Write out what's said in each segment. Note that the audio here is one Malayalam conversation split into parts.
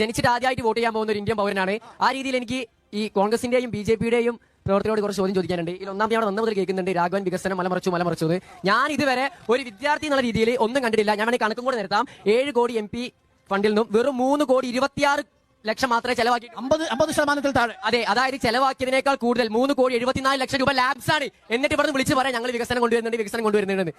ജനിച്ചിട്ട് ആദ്യമായിട്ട് വോട്ട് ചെയ്യാൻ പോകുന്ന ഒരു ഇന്ത്യൻ പൗരനാണ്. ആ രീതിയിൽ എനിക്ക് ഈ കോൺഗ്രസിന്റെയും ബി ജെ പിയുടെയും പ്രവർത്തകരോട് കുറച്ച് ചോദ്യം ചോദിക്കാനുണ്ട്. ഇതിൽ ഒന്നാം ഞാൻ ഒന്നാമത് കേൾക്കുന്നുണ്ട് രാഘവൻ വികസനം മലമറച്ചു മലമറച്ചു ഞാൻ ഇതുവരെ ഒരു വിദ്യാർത്ഥി എന്നുള്ള രീതിയിൽ ഒന്നും കണ്ടിട്ടില്ല. ഞാൻ വേണമെങ്കിൽ കണക്കും കൂടെ നിർത്താം. ഏഴ് കോടി എം പി ഫണ്ടിൽ നിന്നും വെറും മൂന്ന് കോടി ഇരുപത്തിയാറ് ലക്ഷം മാത്രമേ ചെലവാക്കി അമ്പത് അമ്പത് ശതമാനത്തിൽ താഴെ. അതെ അതായത് ചെലവാക്കിയതിനേക്കാൾ കൂടുതൽ മൂന്ന് കോടി എഴുപത്തിനാല് ലക്ഷം രൂപ ലാബ്സ് ആണ് എന്നിട്ട് ഇവിടെ വിളിച്ച് പറയാം ഞങ്ങൾ വികസനം കൊണ്ടുവരുന്നുണ്ട് വികസനം കൊണ്ടുവരുന്നുണ്ട്.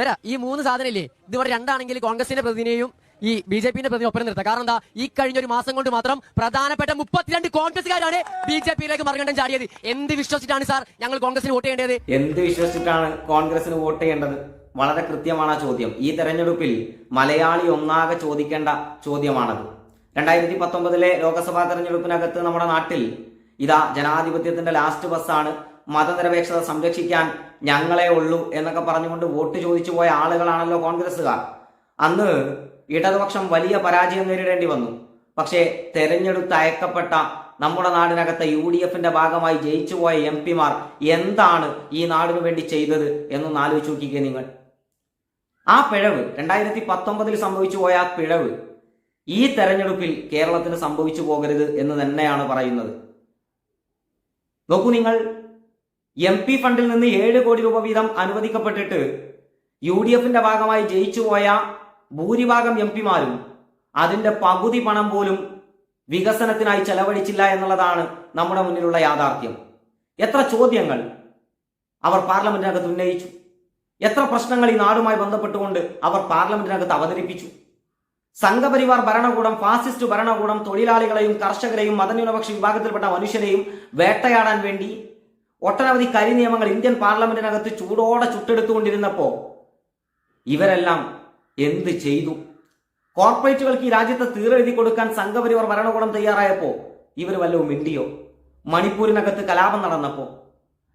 വരാ. ഈ മൂന്ന് സാധനം ഇല്ലേ ഇതിവിടെ രണ്ടാണെങ്കിൽ കോൺഗ്രസിന്റെ പ്രതിനിധിയും ഈ ബി ജെ പിന്റെ പ്രതിനിധി ഒപ്പം നിർത്താം. കാരണം എന്താ? ഈ കഴിഞ്ഞ ഒരു മാസം കൊണ്ട് മാത്രം പ്രധാനപ്പെട്ട മുപ്പത്തിരണ്ട് കോൺഗ്രസ്സുകാരാണ് ബി ജെ പിയിലേക്ക് മറുകണ്ഠം ചാടിയത്. എന്ത് വിശ്വസിച്ചിട്ടാണ് സാർ ഞങ്ങൾ കോൺഗ്രസിന് വോട്ട് ചെയ്യേണ്ടത്? എന്ത് വിശ്വസിച്ചിട്ടാണ് കോൺഗ്രസിന് വോട്ട് ചെയ്യേണ്ടത്? വളരെ കൃത്യമാണ് ആ ചോദ്യം. ഈ തെരഞ്ഞെടുപ്പിൽ മലയാളി ഒന്നാകെ ചോദിക്കേണ്ട ചോദ്യമാണത്. രണ്ടായിരത്തി പത്തൊമ്പതിലെ ലോക്സഭാ തെരഞ്ഞെടുപ്പിനകത്ത് നമ്മുടെ നാട്ടിൽ ഇതാ ജനാധിപത്യത്തിന്റെ ലാസ്റ്റ് ബസ്സാണ് മതനിരപേക്ഷത സംരക്ഷിക്കാൻ ഞങ്ങളെ ഉള്ളൂ എന്നൊക്കെ പറഞ്ഞുകൊണ്ട് വോട്ട് ചോദിച്ചു പോയ ആളുകളാണല്ലോ കോൺഗ്രസ്സുകാർ. അന്ന് ഇടതുപക്ഷം വലിയ പരാജയം നേരിടേണ്ടി വന്നു. പക്ഷേ തെരഞ്ഞെടുത്ത് അയക്കപ്പെട്ട നമ്മുടെ നാടിനകത്തെ യു ഡി എഫിന്റെ ഭാഗമായി ജയിച്ചുപോയ എം പിമാർ എന്താണ് ഈ നാടിനു വേണ്ടി ചെയ്തത് എന്നൊന്ന് ആലോചിച്ച് നോക്കിക്കേ നിങ്ങൾ. ആ പിഴവ് രണ്ടായിരത്തി പത്തൊമ്പതിൽ സംഭവിച്ചു പോയ ആ പിഴവ് ഈ തെരഞ്ഞെടുപ്പിൽ കേരളത്തിന് സംഭവിച്ചു പോകരുത് എന്ന് തന്നെയാണ് പറയുന്നത്. നോക്കൂ നിങ്ങൾ എം പി ഫണ്ടിൽ നിന്ന് ഏഴ് കോടി രൂപ വീതം അനുവദിക്കപ്പെട്ടിട്ട് യു ഡി എഫിന്റെ ഭാഗമായി ജയിച്ചുപോയ ഭൂരിഭാഗം എം പിമാരും അതിന്റെ പകുതി പണം പോലും വികസനത്തിനായി ചെലവഴിച്ചില്ല എന്നുള്ളതാണ് നമ്മുടെ മുന്നിലുള്ള യാഥാർത്ഥ്യം. എത്ര ചോദ്യങ്ങൾ അവർ പാർലമെന്റിനകത്ത് ഉന്നയിച്ചു. എത്ര പ്രശ്നങ്ങൾ ഈ നാടുമായി ബന്ധപ്പെട്ടുകൊണ്ട് അവർ പാർലമെന്റിനകത്ത് അവതരിപ്പിച്ചു. സംഘപരിവാർ ഭരണകൂടം ഫാസിസ്റ്റ് ഭരണകൂടം തൊഴിലാളികളെയും കർഷകരെയും മതന്യൂനപക്ഷ വിഭാഗത്തിൽപ്പെട്ട മനുഷ്യരെയും വേട്ടയാടാൻ വേണ്ടി ഒട്ടനവധി കരി നിയമങ്ങൾ ഇന്ത്യൻ പാർലമെന്റിനകത്ത് ചൂടോടെ ചുട്ടെടുത്തുകൊണ്ടിരുന്നപ്പോ ഇവരെല്ലാം എന്ത് ചെയ്തു? കോർപ്പറേറ്റുകൾക്ക് ഈ രാജ്യത്തെ തീരെഴുതി കൊടുക്കാൻ സംഘപരിവർ ഭരണകൂടം തയ്യാറായപ്പോ ഇവർ വല്ലതും മിണ്ടിയോ? മണിപ്പൂരിനകത്ത് കലാപം നടന്നപ്പോ?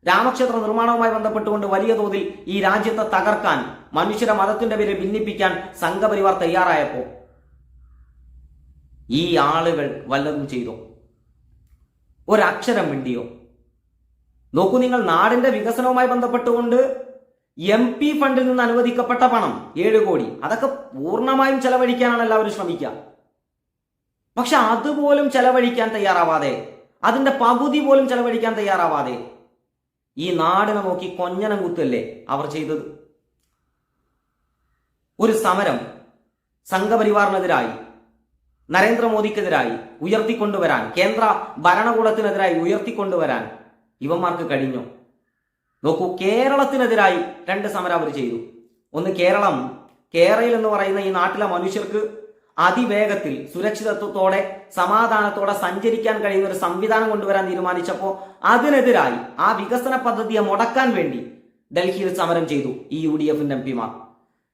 രാമക്ഷേത്ര നിർമ്മാണവുമായി ബന്ധപ്പെട്ടുകൊണ്ട് വലിയ തോതിൽ ഈ രാജ്യത്തെ തകർക്കാൻ മനുഷ്യരെ മതത്തിന്റെ പേരിൽ ഭിന്നിപ്പിക്കാൻ സംഘപരിവാർ തയ്യാറായപ്പോ? ഈ ആളുകൾ വല്ലതും ചെയ്തോ? ഒരക്ഷരം മിണ്ടിയോ? നോക്കൂ നിങ്ങൾ നാടിന്റെ വികസനവുമായി ബന്ധപ്പെട്ടുകൊണ്ട് എം പി ഫണ്ടിൽ നിന്ന് അനുവദിക്കപ്പെട്ട പണം ഏഴ് കോടി. അതൊക്കെ പൂർണമായും ചെലവഴിക്കാനാണ് എല്ലാവരും ശ്രമിക്കുക. പക്ഷെ അതുപോലും ചെലവഴിക്കാൻ തയ്യാറാവാതെ അതിന്റെ പകുതി പോലും ചെലവഴിക്കാൻ തയ്യാറാവാതെ ഈ നാടിനെ നോക്കി കൊഞ്ഞനം കുത്തല്ലേ അവർ ചെയ്തത്? ഒരു സമരം സംഘപരിവാറിനെതിരായി നരേന്ദ്രമോദിക്കെതിരായി ഉയർത്തിക്കൊണ്ടുവരാൻ കേന്ദ്ര ഭരണകൂടത്തിനെതിരായി ഉയർത്തിക്കൊണ്ടുവരാൻ ഇവന്മാർക്ക് കഴിഞ്ഞു? നോക്കൂ കേരളത്തിനെതിരായി രണ്ട് സമരം അവർ ചെയ്തു. ഒന്ന് കേരളം. കേരളയിൽ എന്ന് പറയുന്ന ഈ നാട്ടിലെ മനുഷ്യർക്ക് അതിവേഗത്തിൽ സുരക്ഷിതത്വത്തോടെ സമാധാനത്തോടെ സഞ്ചരിക്കാൻ കഴിയുന്ന ഒരു സംവിധാനം കൊണ്ടുവരാൻ തീരുമാനിച്ചപ്പോൾ അതിനെതിരായി ആ വികസന പദ്ധതിയെ മുടക്കാൻ വേണ്ടി ഡൽഹിയിൽ സമരം ചെയ്തു ഈ യു ഡി എഫിന്റെ എം പിമാർ.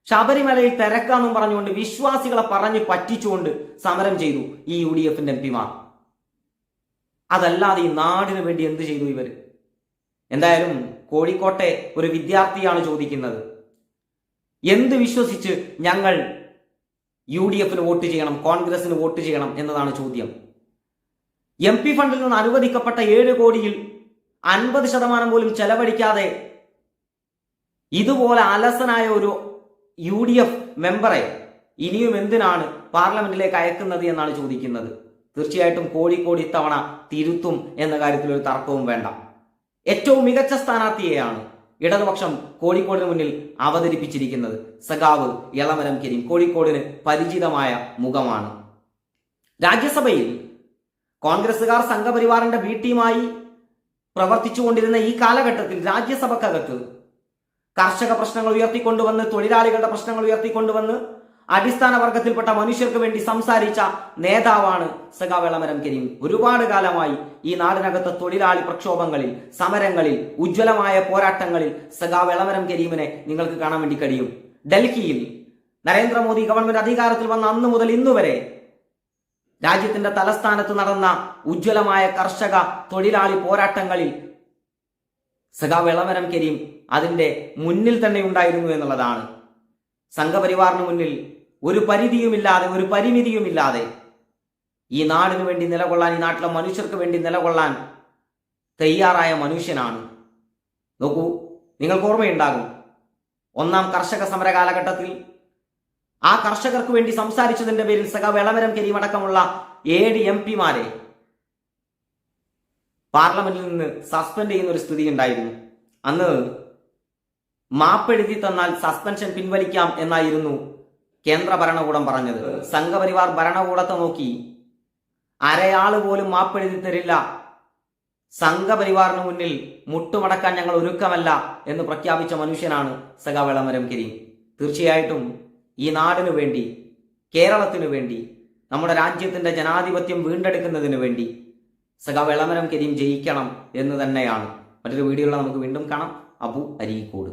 ശബരിമലയിൽ തിരക്കാന്നും പറഞ്ഞുകൊണ്ട് വിശ്വാസികളെ പറഞ്ഞു പറ്റിച്ചുകൊണ്ട് സമരം ചെയ്തു ഈ യു ഡി എഫിന്റെ എം പിമാർ. അതല്ലാതെ ഈ നാടിനു വേണ്ടി എന്ത് ചെയ്തു ഇവർ? എന്തായാലും കോഴിക്കോട്ടെ ഒരു വിദ്യാർത്ഥിയാണ് ചോദിക്കുന്നത്. എന്ത് വിശ്വസിച്ച് ഞങ്ങൾ യു ഡി എഫിന് വോട്ട് ചെയ്യണം കോൺഗ്രസിന് വോട്ട് ചെയ്യണം എന്നതാണ് ചോദ്യം. എം പി ഫണ്ടിൽ നിന്ന് അനുവദിക്കപ്പെട്ട ഏഴ് കോടിയിൽ അൻപത് ശതമാനം പോലും ചെലവഴിക്കാതെ ഇതുപോലെ അലസനായ ഒരു യു ഡി എഫ് മെമ്പറെ ഇനിയും എന്തിനാണ് പാർലമെന്റിലേക്ക് അയക്കുന്നത് എന്നാണ് ചോദിക്കുന്നത്. തീർച്ചയായിട്ടും കോഴിക്കോട് ഇത്തവണ തിരുത്തും എന്ന കാര്യത്തിൽ ഒരു തർക്കവും വേണ്ട. ഏറ്റവും മികച്ച സ്ഥാനാർത്ഥിയെയാണ് ഇടതുപക്ഷം കോഴിക്കോടിന് മുന്നിൽ അവതരിപ്പിച്ചിരിക്കുന്നത്. സഖാവ് ഇളമരം കരീം കോഴിക്കോടിന് പരിചിതമായ മുഖമാണ്. രാജ്യസഭയിൽ കോൺഗ്രസുകാർ സംഘപരിവാറിന്റെ ബി ടീമായി പ്രവർത്തിച്ചുകൊണ്ടിരുന്ന ഈ കാലഘട്ടത്തിൽ രാജ്യസഭക്കകത്ത് കർഷക പ്രശ്നങ്ങൾ ഉയർത്തിക്കൊണ്ടുവന്ന് തൊഴിലാളികളുടെ പ്രശ്നങ്ങൾ ഉയർത്തിക്കൊണ്ടുവന്ന് അടിസ്ഥാന വർഗത്തിൽപ്പെട്ട മനുഷ്യർക്ക് വേണ്ടി സംസാരിച്ച നേതാവാണ് സഖാ വെള്ളമരം കരീം. ഒരുപാട് കാലമായി ഈ നാടിനകത്തെ തൊഴിലാളി പ്രക്ഷോഭങ്ങളിൽ സമരങ്ങളിൽ ഉജ്ജ്വലമായ പോരാട്ടങ്ങളിൽ സഖാ വെള്ളമരം കരീമിനെ നിങ്ങൾക്ക് കാണാൻ വേണ്ടി കഴിയും. ഡൽഹിയിൽ നരേന്ദ്രമോദി ഗവൺമെന്റ് അധികാരത്തിൽ വന്ന അന്ന് മുതൽ ഇന്നുവരെ രാജ്യത്തിന്റെ തലസ്ഥാനത്ത് നടന്ന ഉജ്ജ്വലമായ കർഷക തൊഴിലാളി പോരാട്ടങ്ങളിൽ സഖാ വെളമരം കരീം അതിന്റെ മുന്നിൽ തന്നെ ഉണ്ടായിരുന്നു എന്നുള്ളതാണ്. സംഘപരിവാറിന് മുന്നിൽ ഒരു പരിധിയുമില്ലാതെ ഒരു പരിമിതിയുമില്ലാതെ ഈ നാടിനു വേണ്ടി നിലകൊള്ളാൻ ഈ നാട്ടിലെ മനുഷ്യർക്ക് വേണ്ടി നിലകൊള്ളാൻ തയ്യാറായ മനുഷ്യനാണ്. നോക്കൂ നിങ്ങൾക്ക് ഓർമ്മയുണ്ടാകും ഒന്നാം കർഷക സമര കാലഘട്ടത്തിൽ ആ കർഷകർക്ക് വേണ്ടി സംസാരിച്ചതിന്റെ പേരിൽ സഖ വെളമരം കരിമടക്കമുള്ള ഏഴ് എം പിമാരെ പാർലമെന്റിൽ നിന്ന് സസ്പെൻഡ് ചെയ്യുന്ന ഒരു സ്ഥിതി ഉണ്ടായിരുന്നു. അന്ന് മാപ്പെഴുതി തന്നാൽ സസ്പെൻഷൻ പിൻവലിക്കാം എന്നായിരുന്നു കേന്ദ്ര ഭരണകൂടം പറഞ്ഞത്. സംഘപരിവാർ ഭരണകൂടത്തെ നോക്കി. അരയാൾ പോലും മാപ്പെഴുതി തരില്ല. സംഘപരിവാറിന് മുന്നിൽ മുട്ടുമടക്കാൻ ഞങ്ങൾ ഒരുക്കമല്ല എന്ന് പ്രഖ്യാപിച്ച മനുഷ്യനാണ് സഖാവെളമരം കരീം. തീർച്ചയായിട്ടും ഈ നാടിനു വേണ്ടി കേരളത്തിനു വേണ്ടി നമ്മുടെ രാജ്യത്തിന്റെ ജനാധിപത്യം വീണ്ടെടുക്കുന്നതിന് വേണ്ടി സഖാവെളമരം കരീം ജയിക്കണം എന്ന് തന്നെയാണ്. മറ്റൊരു വീഡിയോയിൽ നമുക്ക് വീണ്ടും കാണാം. അബു അരീക്കോട്.